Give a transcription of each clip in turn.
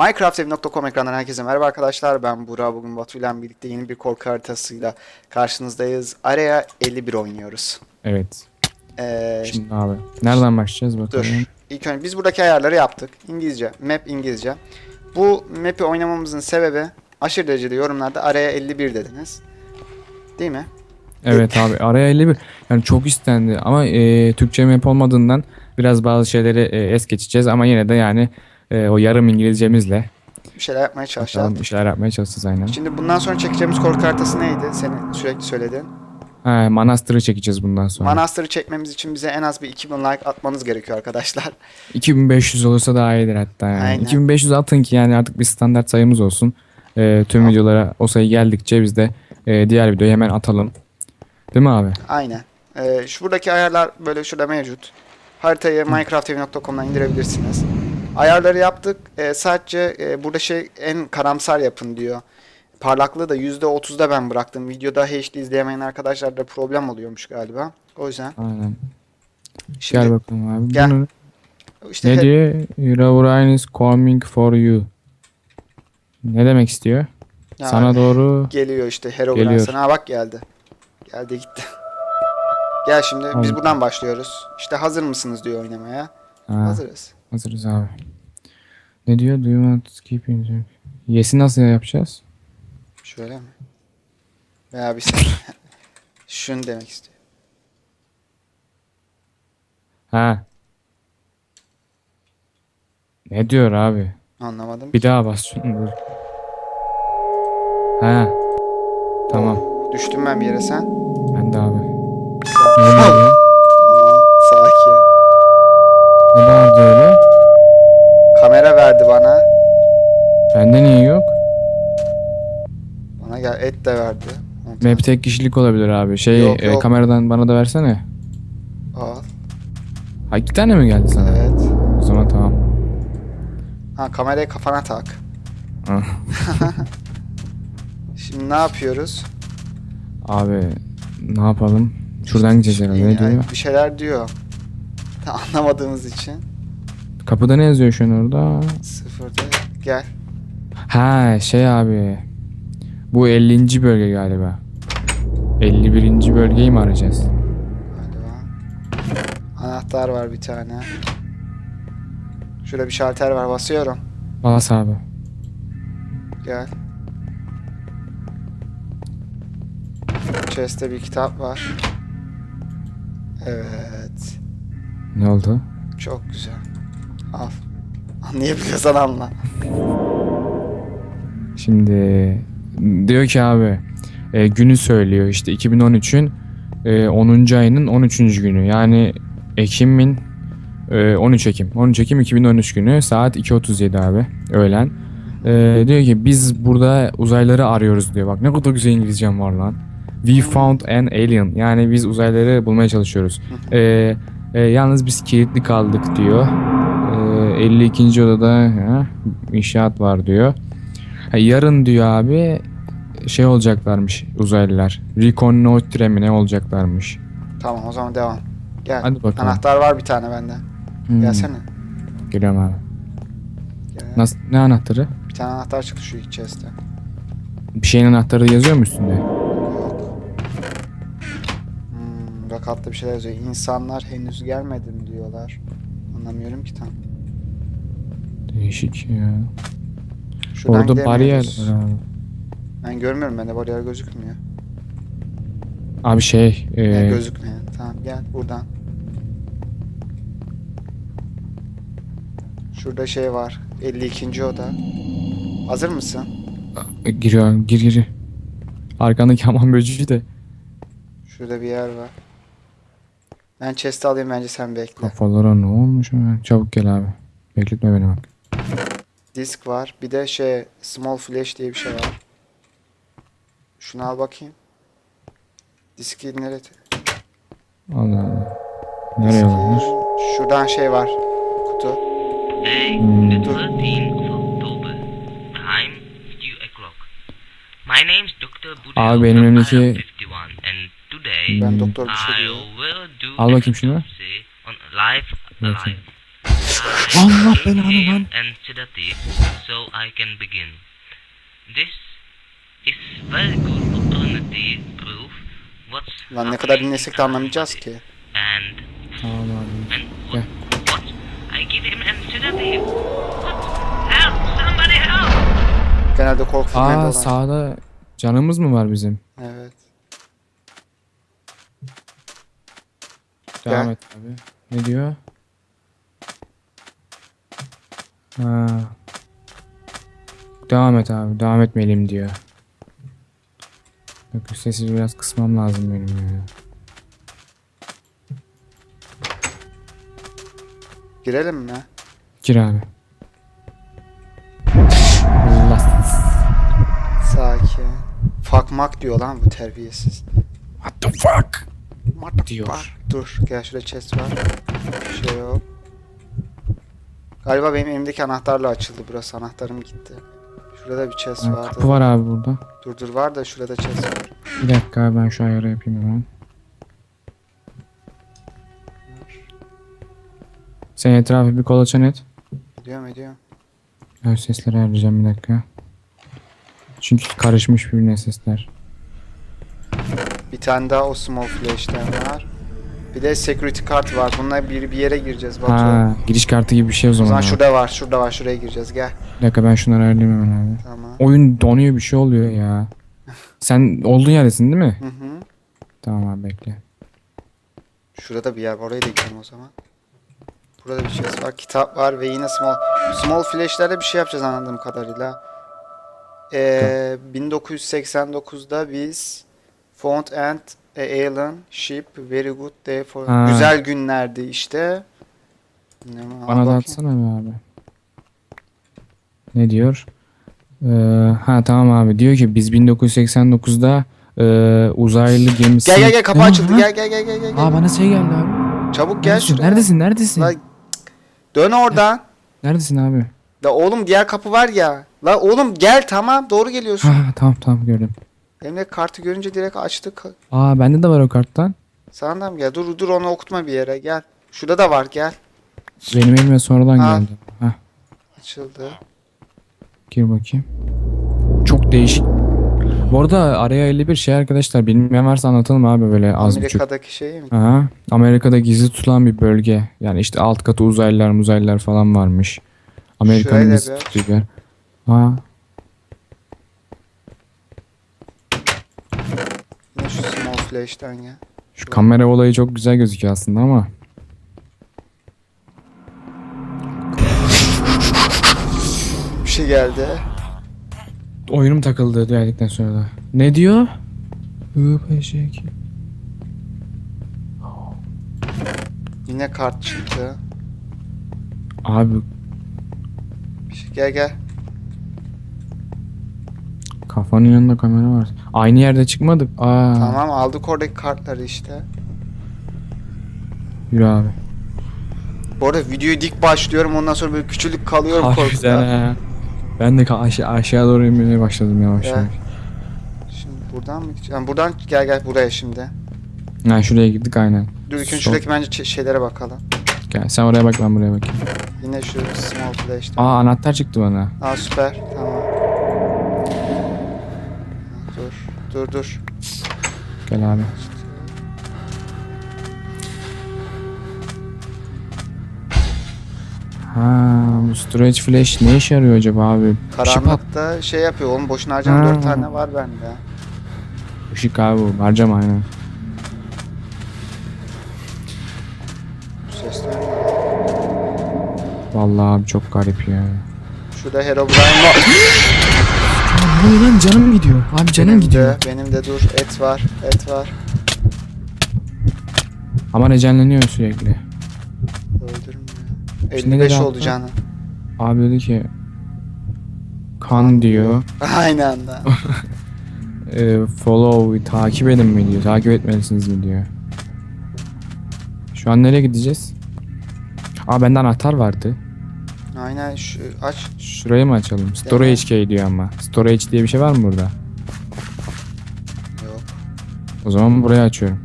Minecraft.com ekranından herkese merhaba arkadaşlar. Ben Burak. Bugün Batu ile birlikte yeni bir korku haritasıyla karşınızdayız. Araya 51 oynuyoruz. Evet. Ee, Şimdi abi. Nereden başlayacağız bakalım? dur. İlk önce biz buradaki ayarları yaptık. İngilizce. Map İngilizce. Bu map'i oynamamızın sebebi aşırı derecede yorumlarda araya 51 dediniz. Değil mi? Evet abi araya 51. Yani çok istendi ama e, Türkçe map olmadığından biraz bazı şeyleri e, es geçeceğiz ama yine de yani e, o yarım İngilizcemizle Bir şeyler yapmaya çalışacağız. bakalım bir şeyler yapmaya çalışacağız aynen. Şimdi bundan sonra çekeceğimiz korku haritası neydi? Senin sürekli söylediğin. Ha, Manastır'ı çekeceğiz bundan sonra. Manastır'ı çekmemiz için bize en az bir 2000 like atmanız gerekiyor arkadaşlar. 2500 olursa daha iyidir hatta yani. Aynen. 2500 atın ki yani artık bir standart sayımız olsun. E, tüm videolara o sayı geldikçe biz de e, diğer videoyu hemen atalım. Değil mi abi? Aynen. Ee, şu buradaki ayarlar böyle şurada mevcut. Haritayı minecraft.com'dan indirebilirsiniz. Ayarları yaptık. Ee, sadece e, burada şey en karamsar yapın diyor. Parlaklığı da %30'da ben bıraktım. Videoda HD izleyemeyen arkadaşlarda problem oluyormuş galiba. O yüzden. Aynen. Şimdi Gel bakalım abi. Gel. Bunu- işte Ne diyor? Herobrine is coming for you. Ne demek istiyor? Ya, Sana doğru. geliyor işte Herobrine Geliyor. sana. Ha bak geldi. Geldi gitti. Gel şimdi biz Tamam. buradan başlıyoruz. İşte hazır mısınız diyor oynamaya. Ha, Hazırız. Hazırız abi. Ne diyor? Do you want to keep in Yes'i nasıl yapacağız? Şöyle mi? Veya bir sen. Şunu demek istiyor. Ha. Ne diyor abi? Anlamadım. Bir daha bas şunu dur. Ha. Tamam. Düştüm ben bir yere sen. Ben de abi. Sen- Ne sakin. Ne vardı öyle? Verdi bana. Bende niye yok? Bana gel et de verdi. Map tek kişilik olabilir abi. Şey Yok, e, yok. kameradan bana da versene. Al. Ha iki tane mi geldi sana? Evet. O zaman tamam. Ha kamerayı kafana tak. Ah. Şimdi ne yapıyoruz? Abi ne yapalım? Şuradan gideceğiz herhalde. Ne Yani diyor? bir şeyler diyor. Ta anlamadığımız için. Kapıda ne yazıyor şu an orada? Sıfırda. Gel. Ha şey abi. Bu 50. bölge galiba. 51. bölgeyi mi arayacağız? Galiba. Anahtar var bir tane. Şurada bir şalter var basıyorum. Bas abi. Gel. Chest'te bir kitap var. Evet. Ne oldu? Çok güzel. Al. Anlayabiliyorsan anla. Şimdi diyor ki abi e, günü söylüyor. İşte 2013'ün e, 10. ayının 13. günü. Yani Ekim'in e, 13 Ekim. 13 Ekim 2013 günü. Saat 2.37 abi öğlen. E, diyor ki biz burada uzaylıları arıyoruz diyor. Bak ne kadar güzel İngilizcem var lan. We found an alien. Yani biz uzaylıları bulmaya çalışıyoruz. E, e, yalnız biz kilitli kaldık diyor 52. odada ha, inşaat var diyor Ha, yarın diyor abi şey olacaklarmış uzaylılar. Reconnoitre mi ne olacaklarmış. Tamam o zaman devam. Gel. Hadi bakalım. Anahtar var bir tane bende. Hmm, Gelsene. Geliyorum abi. Gel. Nasıl, ne anahtarı? Bir tane anahtar çıktı şu ilk chest'te. Bir şeyin anahtarı yazıyor mu üstünde? Hmm, bak altta bir şeyler yazıyor. İnsanlar henüz gelmedi mi diyorlar. Anlamıyorum ki tam. Değişik ya. Şuradan Orada bariyer gidemiyoruz. var abi. Ben görmüyorum bende bariyer gözükmüyor. Abi şey e, Ne gözükmüyor. Tamam gel buradan. Şurada şey var. 52. oda. Hazır mısın? giriyor gir gir. Arkandaki hamam böceği de Şurada bir yer var. Ben chest'i alayım bence sen bekle. kafalara ne olmuş ya? Çabuk gel abi. Bekletme beni bak. Disk var. Bir de şey small flash diye bir şey var. Şunu al bakayım. Diski nerede? Allah Allah. Nereye olmuş? Şuradan şey var. Kutu. Hmm. the 13th of October. Time, 2 o'clock. My name's Dr. Budeo Abi benim from elimdeki- IL 51 and today Ben doktor bir şey I diyor. will do Al bakayım şunu. Bakayım. Allah belanı lan. and sedative, so I can begin. This is very good opportunity proof what's Lan ne kadar dinlesek de anlamayacağız ki. And Tamam abi. and what, what? I give him an sedative. What? Help! Somebody help! Genelde korku filmlerinde Aa olan. sağda canımız mı var bizim? Evet. Devam et abi. Ne diyor? Ha. Devam et abi. Devam etmeliyim diyor. Yok sesi biraz kısmam lazım benim ya. Girelim mi? Gir abi. Allah. Sakin. Fakmak diyor lan bu terbiyesiz. What the fuck? What the Diyor. fuck? Dur gel şurada chest var. Bir şey yok. Galiba benim elimdeki anahtarla açıldı burası. Anahtarım gitti. Şurada bir chest Ha, vardı. kapı var abi burada. Dur dur var da şurada chest var. Bir dakika abi, ben şu ayarı yapayım hemen. Sen etrafı bir kolaçan et. Ediyorum ediyorum. Ben sesleri ayarlayacağım bir dakika. Çünkü karışmış birbirine sesler. Bir tane daha o small flash'ten var. Bir de security card var. Bununla bir, bir yere gireceğiz Batu. Ha, giriş kartı gibi bir şey o o zaman. zaman abi. şurada var. Şurada var. Şuraya gireceğiz. Gel. Bir dakika ben şunları ayarlayayım hemen abi. Tamam. Oyun donuyor bir şey oluyor ya. Sen olduğun yerdesin değil mi? Hı hı. Tamam abi bekle. Şurada bir yer var. Oraya da gidelim o zaman. Burada bir chest var. Kitap var ve yine small. Small flash'lerle bir şey yapacağız anladığım kadarıyla. Ee, 1989'da biz found and alien ship very good day for Ha. güzel günlerdi işte. Ne, Bana da atsana be abi. Ne diyor? Ee, ha tamam abi. Diyor ki biz 1989'da e, uzaylı gemisi... Gel gel gel kapı açıldı. Gel gel gel gel gel. Aa bana şey geldi abi. Çabuk gel Neredesin? şuraya. Neredesin? Neredesin? La, dön oradan. Neredesin abi? La oğlum diğer kapı var ya. La oğlum gel tamam doğru geliyorsun. Ha tamam tamam gördüm. Elimde kartı görünce direkt açtık. Aa bende de var o karttan. Sana da mı gel? Dur dur onu okutma bir yere gel. Şurada da var gel. Benim elime sonradan Ha. geldi. Ha Açıldı. gir bakayım. Çok değişik. Bu arada araya 51 şey arkadaşlar bilmeyen varsa anlatalım abi böyle az buçuk. Amerika'daki şey mi? Aha, Amerika'da gizli tutulan bir bölge. Yani işte alt katı uzaylılar muzaylılar falan varmış. Amerika'nın gizli bir tuttuğu bir yer. Ha, Ne şu small flash'ten ya. şu kamera olayı çok güzel gözüküyor aslında ama. Bir şey geldi. Oyunum takıldı geldikten sonra da. Ne diyor? IPŞ2. Yine kart çıktı. Abi Bir şey gel gel. Kafanın yanında kamera var. Aynı yerde çıkmadık. Aa, Tamam aldık oradaki kartları işte. yürü abi. Bu arada videoyu dik başlıyorum ondan sonra böyle küçülük kalıyorum Harbiden korkudan. Ben de ka- aşağı, aşağı doğru inmeye başladım yavaş Evet. yavaş. Şimdi buradan mı gideceğim? Buradan gel gel buraya şimdi. Ha, şuraya gittik aynen. Dur ilk önce Sol. şuradaki bence şeylere bakalım. Gel sen oraya bak ben buraya bakayım. Yine şu small flash'ten. Aa anahtar çıktı bana. Aa süper. Tamam. Dur. Dur. Gel abi. Ha, bu storage flash ne işe yarıyor acaba abi? Işık, at- Karanlıkta şey yapıyor oğlum boşuna harcama Ha. 4 tane var bende. ışık abi bu. Harcama aynen. Bu sesler? Vallahi abi çok garip ya. Şurada Herobrine var. Oluyor lan canım gidiyor. Abi canım benim gidiyor. de, benim de dur. Et var. Et var. Ama rejenleniyor sürekli. Şimdi 55 nereye oldu attı? canı. Abi dedi ki kan diyor. Aynı anda. E, follow takip edin mi diyor. Takip etmelisiniz mi diyor. Şu an nereye gideceğiz? Aa bende anahtar vardı. Aynen şu aç. Şurayı mı açalım? Storage key diyor ama. Storage diye bir şey var mı burada? Yok. O zaman burayı açıyorum.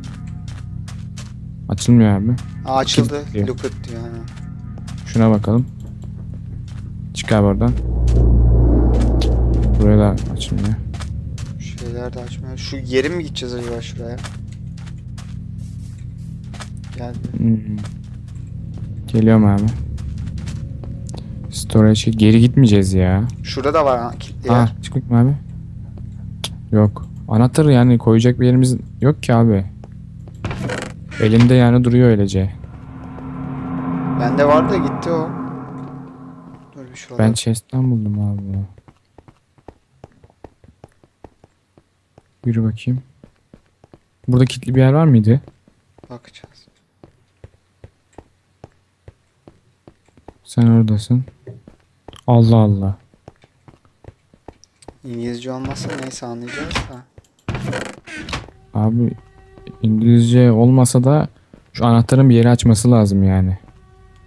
Açılmıyor abi. Aa, açıldı. Kilitliyor. Look it diyor. Şuna bakalım. Çıkar buradan. Buraya da açılmıyor. Şeyler de açmıyor. Şu yeri mi gideceğiz acaba şuraya? Geldi. Hmm. Geliyorum abi. Storage geri gitmeyeceğiz ya. Şurada da var ha, kilitli yer. Ha çıktık mı abi? Yok. Anahtarı yani koyacak bir yerimiz yok ki abi. Elimde yani duruyor öylece. Bende vardı da gitti o. Dur bir şurada. Ben chest'ten buldum abi bunu. Yürü bakayım. Burada kilitli bir yer var mıydı? Bakacağız. Sen oradasın. Allah Allah. İngilizce olmazsa neyse anlayacağız da. Abi İngilizce olmasa da şu anahtarın bir yeri açması lazım yani.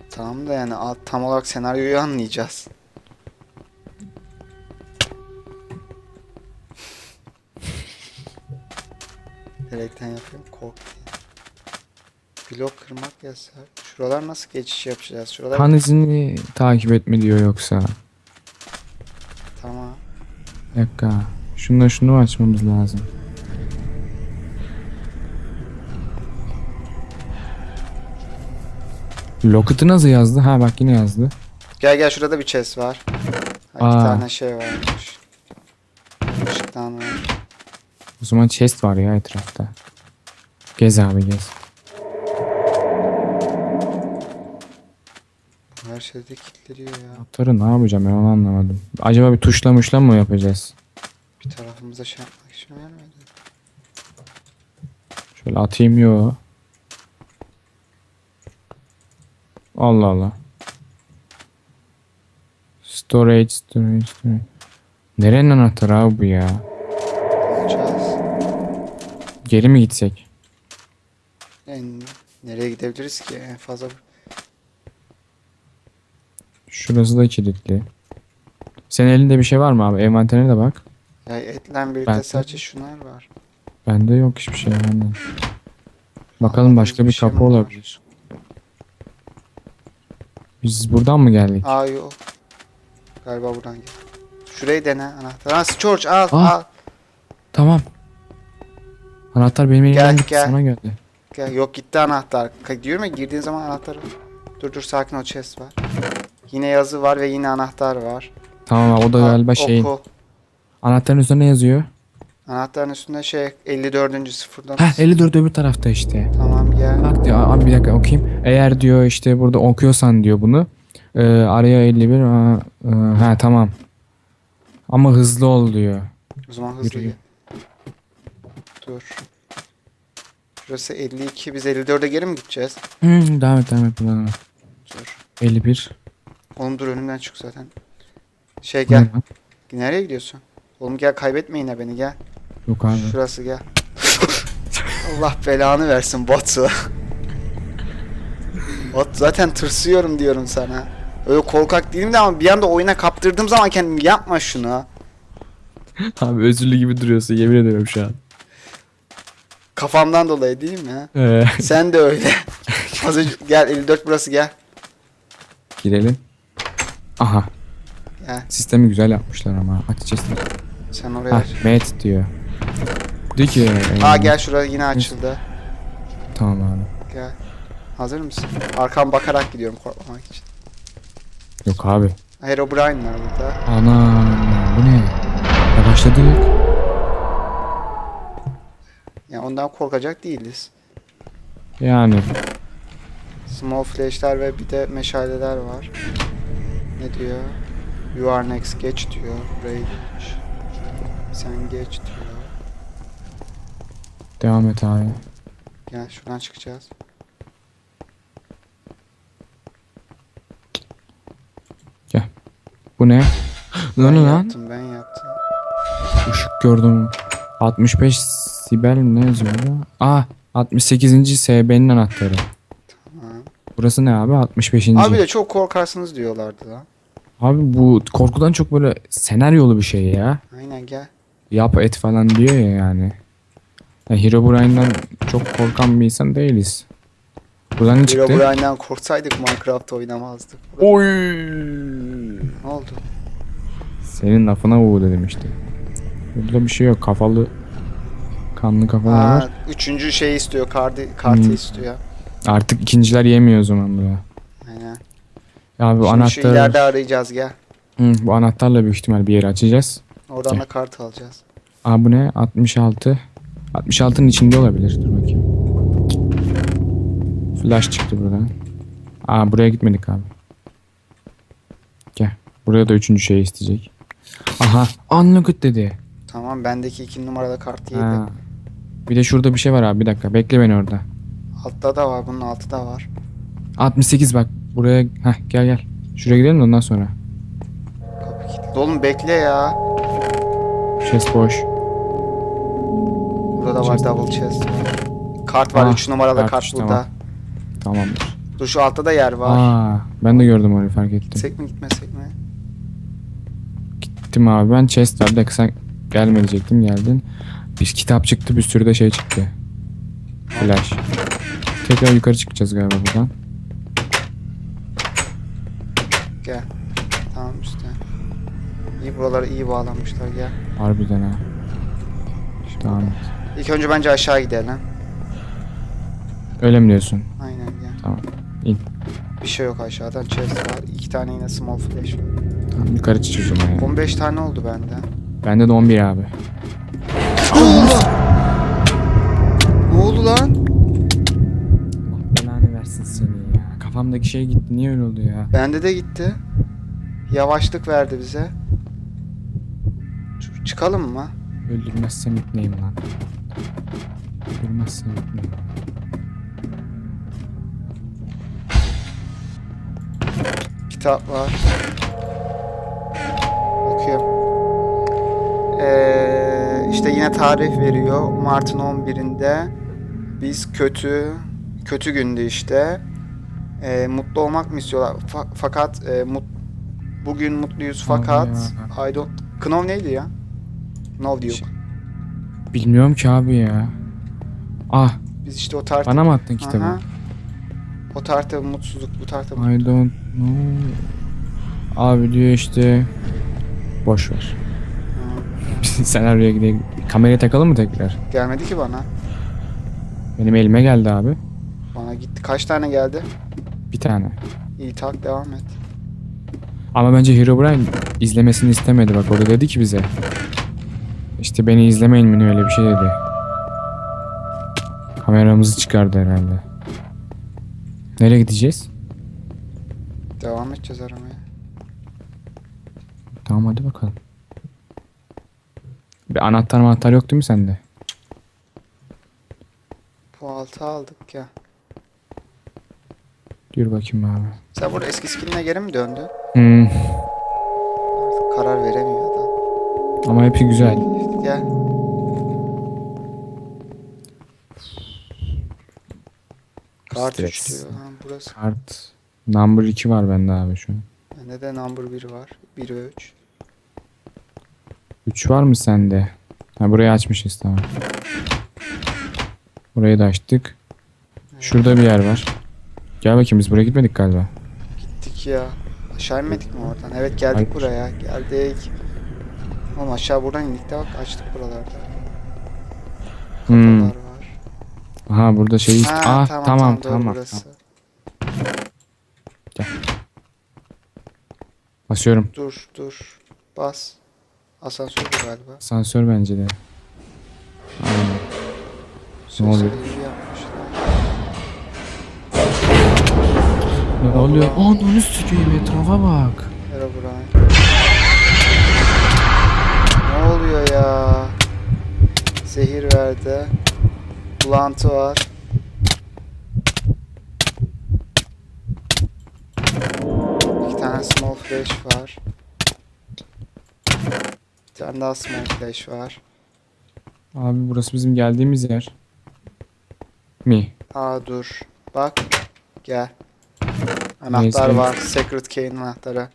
Tamam da yani tam olarak senaryoyu anlayacağız. Direkten yapıyorum kork diye. Blok kırmak yasak. Şuralar nasıl geçiş yapacağız? Şuralar Han izini takip etme diyor yoksa. tamam. Bir dakika. Şunu şunu açmamız lazım. Locket'ı nasıl yazdı? Ha bak yine yazdı. Gel gel şurada bir chest var. Ha, iki Aa. tane şey varmış. Işıktan var. O zaman chest var ya etrafta. Gez abi gez. Her şeyde kilitleniyor ya. Anahtarı ne yapacağım ben onu anlamadım. Acaba bir tuşla muşla mı yapacağız? Bir tarafımıza şey yapmak için vermedi. Şöyle atayım yo. Allah Allah. Storage, storage, storage. Nerenin anahtarı abi bu ya? Alacağız. Geri mi gitsek? En, nereye gidebiliriz ki en fazla? Şurası da kilitli. Senin elinde bir şey var mı abi? Envanterine de bak. Ya etle birlikte Ben- sadece şunlar var. Bende yok hiçbir şey. Benden. Bakalım Anladığımız başka bir bir şey kapı var? olabilir. Biz buradan mı geldik? Aa yok. Galiba buradan gel. Şurayı dene anahtar. Ha George al Ah. al. Tamam. Anahtar benim elimden Gel, gitti gel. sana geldi. Gel. Yok gitti anahtar. Diyorum ya girdiğin zaman anahtarı. Dur dur sakin ol chest var. Yine yazı var ve yine anahtar var. Tamam abi o da Al, galiba şeyin. oku. Anahtarın üstünde ne yazıyor? Anahtarın üstünde şey 54. sıfırdan. Heh 54 öbür tarafta işte. Tamam gel. Bak diyor abi bir dakika okuyayım. Eğer diyor işte burada okuyorsan diyor bunu. E, araya 51. Aa, e, ha tamam. Ama hızlı ol diyor. O zaman hızlı Yürü, gel. Dur. Şurası 52. Biz 54'e geri mi gideceğiz? Hı, devam et devam et devam et. Dur. 51. Oğlum dur önümden çık zaten. Şey gel. lan? Nereye gidiyorsun? Oğlum gel kaybetme yine beni gel. Yok abi. Şurası gel. Allah belanı versin Batu. Bot zaten tırsıyorum diyorum sana. Öyle korkak değilim de ama bir anda oyuna kaptırdığım zaman kendimi yapma şunu. Abi özürlü gibi duruyorsun yemin ederim şu an. Kafamdan dolayı değil mi? Ee, Sen de öyle. Az önce gel 54 burası gel. girelim. Aha. Gel. Sistemi güzel yapmışlar ama. Açacağız. Sen oraya Ha, aç. met diyor. Diyor ki. Aa e, gel şuraya yine açıldı. Tamam abi. Gel. Hazır mısın? Arkam bakarak gidiyorum korkmamak için. Yok abi. Herobrine var burada. Ana bu ne? Ya başladık. Yani ondan korkacak değiliz. Yani. Small flash'ler ve bir de meşaleler var. Ne diyor? You are next geç diyor. Geç. Sen geç diyor. Devam et abi. Gel şuradan çıkacağız. Bu ne? Ben Lan lan. yaptım ben yaptım. Işık gördüm. 65 Sibel ne yazıyor? Aa 68. SB'nin anahtarı. Burası ne abi? 65. Abi de çok korkarsınız diyorlardı lan. Abi bu korkudan çok böyle senaryolu bir şey ya. Aynen gel. Yap et falan diyor ya yani. Ya Herobrine'den çok korkan bir insan değiliz. Buradan ne çıktı? Herobrine'den korksaydık Minecraft oynamazdık. Oy. Ne oldu? Senin lafına uğu dedim işte. Burada bir şey yok. Kafalı kanlı kafalar Aa, var. üçüncü şey istiyor. Kartı, kartı Hmm. istiyor. Artık ikinciler yemiyor o zaman burada. Aynen. Ya bu Şimdi şu anahtar ileride arayacağız gel. Hı, bu anahtarla büyük ihtimal bir yeri açacağız. Oradan Gel. da kart alacağız. Aa bu ne? 66. 66'nın içinde olabilir. Dur bakayım. Flash çıktı buradan. Aa buraya gitmedik abi. Gel. Buraya da üçüncü şey isteyecek. Aha. Unlocked dedi. Tamam bendeki iki numaralı kart yedi. Ha. Bir de şurada bir şey var abi. Bir dakika. Bekle beni orada. Altta da var bunun altı da var. 68 bak. Buraya. Heh gel gel. Şuraya gidelim de ondan sonra. Kapı kilitli. Oğlum bekle ya. Chest boş. Burada da var Chest. double chest. Kart var Ah, 3 numaralı kart, kart burada. tamam. Tamamdır. Dur şu altta da yer var. Aa, ben de gördüm onu fark ettim. Gitsek mi gitmesek mi? Gittim abi ben chest var. Bir dakika sen gelmeyecektin geldin. Bir kitap çıktı bir sürü de şey çıktı. Flash. Tekrar yukarı çıkacağız galiba buradan. Gel. Tamam işte. İyi buralara iyi bağlanmışlar gel. Harbiden ha. Tamam. İlk önce bence aşağı gidelim. Öyle mi diyorsun? Aynen gel. Tamam. İn. Bir şey yok aşağıdan chest var. İki tane yine small flash var. Tamam yukarı çıkacağız o zaman ya. 15 tane oldu bende. Bende de 11 abi. Ne oldu lan? Kafamdaki şey gitti. Niye öyle oldu ya? Bende de gitti. Yavaşlık verdi bize. Ç- Çıkalım mı? Öldürmezsem ipneyim lan. Öldürmezsem ipneyim. Kitap var. Okuyayım. Ee, işte yine tarih veriyor. Mart'ın 11'inde biz kötü kötü gündü işte. Ee, mutlu olmak mı istiyorlar? Fa- fakat e, mut, bugün mutluyuz fakat. I don't Knov neydi ya? Knov diyor. Şey- Bilmiyorum ki abi ya. Ah Biz işte o tarihte bana mı attın kitabı? Aha. O tarihte mutsuzluk, bu tarihte I don't know. Abi diyor işte boş ver. Senaryoya gidelim. Kameraya takalım mı tekrar? Gelmedi ki bana. Benim elime geldi abi. Bana gitti. Kaç tane geldi? Bir tane. İyi tak devam et. Ama bence Herobrine izlemesini istemedi. Bak orada dedi ki bize. İşte beni izlemeyin mi öyle bir şey dedi. Kameramızı çıkardı herhalde. Nereye gideceğiz? Devam edeceğiz aramaya. Tamam hadi bakalım. Bir anahtar anahtar yok değil mi sende? Bu altı aldık ya. Dur bakayım abi. Sen burada eski skinine geri mi döndün? Hmm, Artık karar veremiyor adam. ama hepsi güzel. Gel. Kart 3 Stres. diyor. Ha, burası. Kart. Number 2 var bende abi şu an. Bende de number 1 var. 1 ve 3. 3 var mı sende? Ha burayı açmışız tamam. Burayı da açtık. Şurada bir yer var. Gel bakayım biz buraya gitmedik galiba. Gittik ya. Aşağı inmedik mi oradan? Evet geldik Hayır. buraya. Geldik. Oğlum aşağı buradan indik de bak açtık buralarda. Hmm. Kapılar var. Aha burada şey Ha, Ah tamam, tamam doğru tamam. burası. Basıyorum. Dur dur. Bas. Asansör bu galiba. Asansör bence de. Aynen. Sesleri oluyor? iyi yapmışlar. Ne oluyor? Ananı sikeyim etrafa bak. Herobrine. Ne oluyor ya? Zehir verdi. Bulantı var. İki tane small flash var. Bir tane daha small flash var. Abi burası bizim geldiğimiz yer. Mi? Aa dur. Bak. Gel. Anahtar Neyse. var. Secret key'in anahtarı.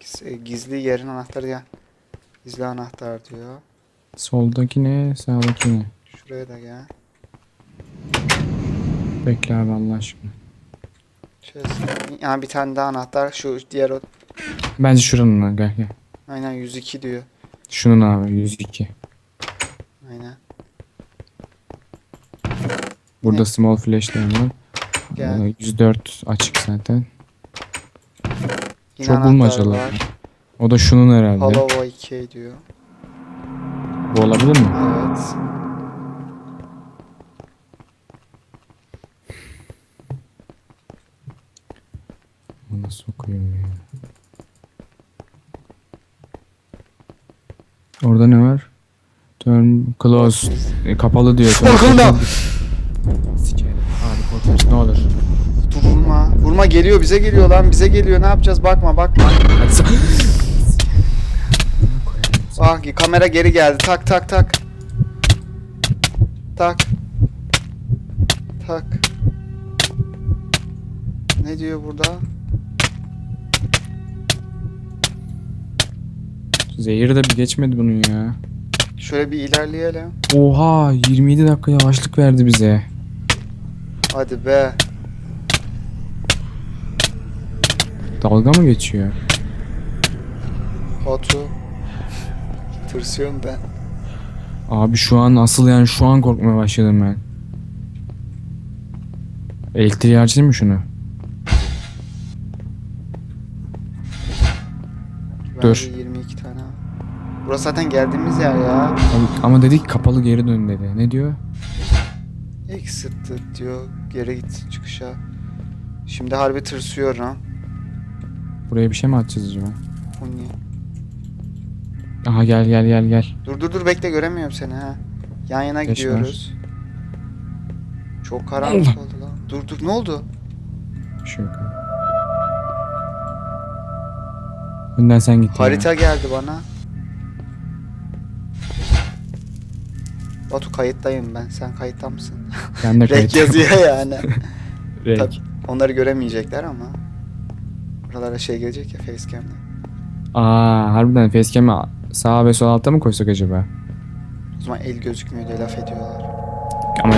Giz- Gizli yerin anahtarı gel. Gizli anahtar diyor. Soldaki ne? Sağdaki ne? Şuraya da gel. Bekle abi Allah aşkına. Çöz. Yani bir tane daha anahtar. Şu diğer o. Bence şuranın gel gel. Aynen 102 diyor. Şunun abi 102. Aynen. Burada Ne? small flash'ler var. Gel. Ee, 104 açık zaten. Yine Çok anahtar bulmacalı. var. O da şunun herhalde. Hollow 2 diyor. Bu olabilir mi? Evet. Bu nasıl okuyayım ya? Orada ne var? Turn close. E, kapalı diyor. Close. Sikerim. Abi korkmuş ne olur. Vurma geliyor bize geliyor lan bize geliyor ne yapacağız bakma bakma. Ah kamera geri geldi tak tak tak. Tak. Tak. Ne diyor burada? Zehir de bir geçmedi bunun ya. Şöyle bir ilerleyelim. Oha 27 dakika yavaşlık verdi bize. Hadi be. Dalga mı geçiyor? Batu. Tırsıyorum ben. Abi şu an asıl yani şu an korkmaya başladım ben. Elektriği harcayayım mı şunu? Bence Dur. 22 tane. Burası zaten geldiğimiz yer ya. Abi, ama dedik kapalı geri dön dedi. Ne diyor? Exit diyor. Geri git çıkışa. Şimdi harbi tırsıyorum. Buraya bir şey mi atacağız acaba? Bu niye? Aha gel gel gel gel. Dur dur dur bekle göremiyorum seni ha. Yan yana Ateş gidiyoruz. Çok karanlık oldu lan. Dur dur ne oldu? Bir şey yok. Önden sen git ya. Harita geldi bana. Batu kayıttayım ben. Sen kayıtta mısın? Ben de Rek kayıt. yazıyor yani. Rek. Tabii. Onları göremeyecekler ama. Buralara şey gelecek ya facecam'le. Aa harbiden facecam'i sağa ve sol alta mı koysak acaba? O zaman el gözükmüyor diye laf ediyorlar. Ama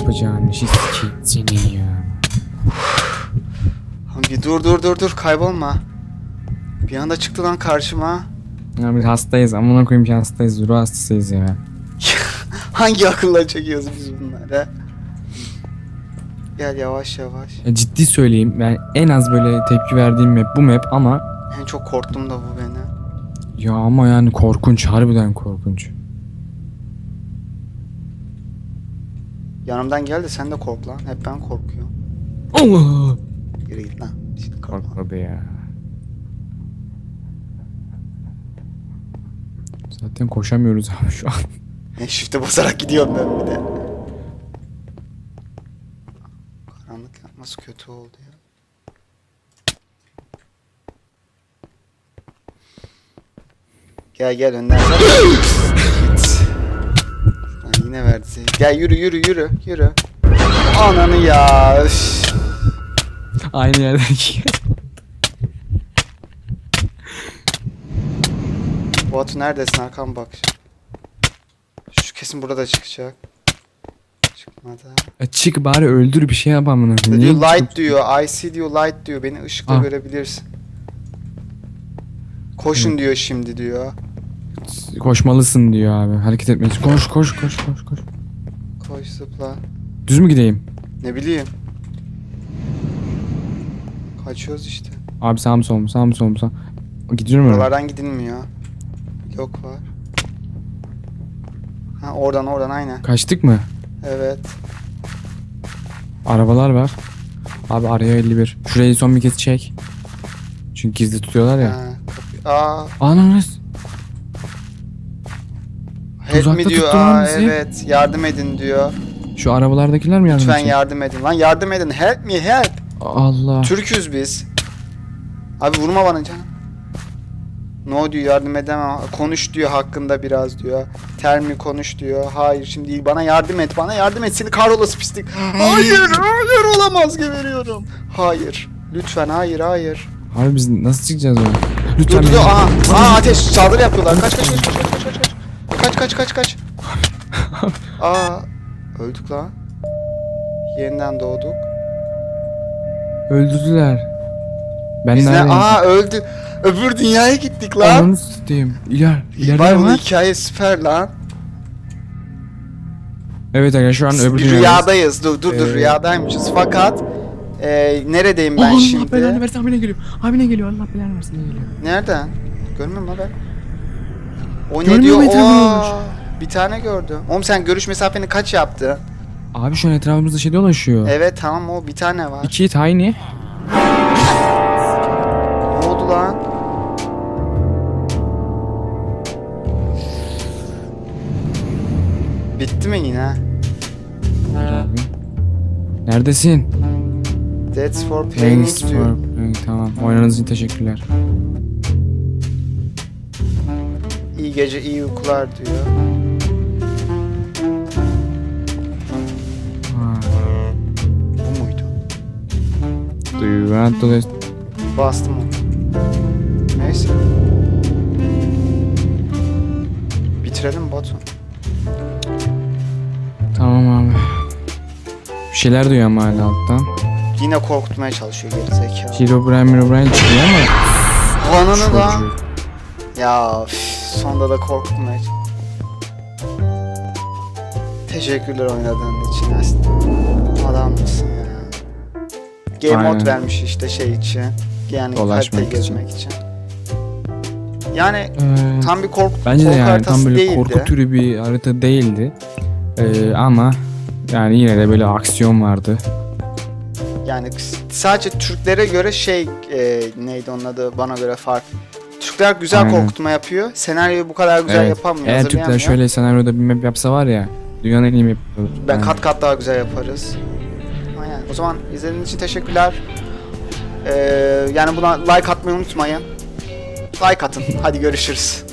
yapacağın işi sikeyim seni ya. Bir dur dur dur dur kaybolma. Bir anda çıktı lan karşıma. Ya biz hastayız amına koyayım ki hastayız. Ruh hastasıyız ya. Hangi akılla çekiyoruz biz bunları? Gel yavaş yavaş. ya. Ciddi söyleyeyim ben en az böyle tepki verdiğim map bu map ama En çok korktum da bu beni. ya ama yani korkunç harbiden korkunç. Yanımdan gel de sen de kork lan. Hep ben korkuyorum. Allah! Yürü git lan. Şimdi korkma. Korkmadı ya. Zaten koşamıyoruz abi şu an. E, shift'e basarak gidiyorum ben bir de. Yapması kötü oldu ya. Gel gel önden. Lan yine verdi seni. Gel yürü yürü yürü yürü. Ananı ya. üf. Aynı yerdeki. Batu neredesin arkam bak. Şu kesin burada da çıkacak. Çıkmadı. Ya çık bari öldür bir şey yap amına Ne diyor Niye light diyor. I see diyor light diyor. Beni ışıkla Ah. görebilirsin. Koşun diyor şimdi diyor. Koşmalısın diyor abi. Hareket etmelisin. Koş koş koş koş koş. Koş zıpla. Düz mü gideyim? Ne bileyim. Kaçıyoruz işte. Abi sağ mı sol mu sağ mı sol mu sağ Gidiyorum öyle. Buralardan gidilmiyor. Yok var. Ha oradan oradan aynen. Kaçtık mı? Evet. Arabalar var. Abi araya 51. Şurayı son bir kez çek. Çünkü gizli tutuyorlar ya. Ha, kapı- Aa, Ananız. help Tuzakta diyor. tuttular Aa, bizi. evet. Yardım edin diyor. Şu arabalardakiler mi yardım Lütfen edecek? yardım edin. Lan yardım edin. Help me help. Allah. Türküz biz. Abi vurma bana canım. No diyor yardım edemem. Konuş diyor hakkında biraz diyor. Termi konuş diyor. Hayır şimdi değil. Bana yardım et. Bana yardım et. Seni kahrolası pislik. Hayır. Hayır olamaz geberiyorum. Hayır. Lütfen hayır hayır. Abi biz nasıl çıkacağız? Dur Lütfen dur dur. Aa, aa ateş saldırı yapıyorlar. Kaç kaç kaç kaç kaç kaç kaç. Kaç kaç kaç kaç. Aa Öldük lan. Yeniden doğduk. Öldürdüler. Ben Biz ne? neredeyim? Aa öldü. Öbür dünyaya gittik lan. Ananı satayım. İler, ileride Vay ne bu var? hikaye süper lan. Evet arkadaşlar şu an öbür dünyadayız. rüyadayız. Dur dur dur Ee, rüyadaymışız. Fakat e, neredeyim ben Allah şimdi? belanı versin abine geliyor. Abine geliyor Allah belanı versin ne geliyor. Nereden? Görmüyorum lan ben. O ne Görmüyor diyor? mu etrafını Oo, olmuş? bir tane gördü. Oğlum sen görüş mesafeni kaç yaptı? Abi şu an etrafımızda şey dolaşıyor. Evet tamam o bir tane var. İki tiny. Yine? Abi. Neredesin? That's for playing Thanks diyor. for playing. Tamam. Oynadığınız için teşekkürler. İyi gece iyi uykular diyor. Ha. Bu muydu? Do you want to listen? Bastım onu. Neyse. Bitirelim Batu. Tamam abi. Bir şeyler duyuyor ama hala alttan. Yine korkutmaya çalışıyor geri zekalı. Hero Brian, Hero Brian çıkıyor ama Ananı çocuğu. Ya üf, sonunda da korkutmaya Teşekkürler oynadığın için aslında. Adam mısın ya? Game Aynen. vermiş işte şey için. Yani Dolaşmak için. gezmek için. Yani Ee, tam bir korku, Bence de korku yani haritası tam böyle değildi. korku türü bir harita değildi. Ee, ama yani yine de böyle aksiyon vardı. Yani sadece Türklere göre şey e, neydi onun adı bana göre farklı. Türkler güzel Aynen. korkutma yapıyor. Senaryoyu bu kadar güzel Evet. yapamıyor. Eğer Türkler şöyle senaryoda bir map yapsa var ya dünyanın en iyi map olur. Ben kat kat daha güzel yaparız. Aynen. O zaman izlediğiniz için teşekkürler. Ee, yani buna like atmayı unutmayın. Like atın. Hadi görüşürüz.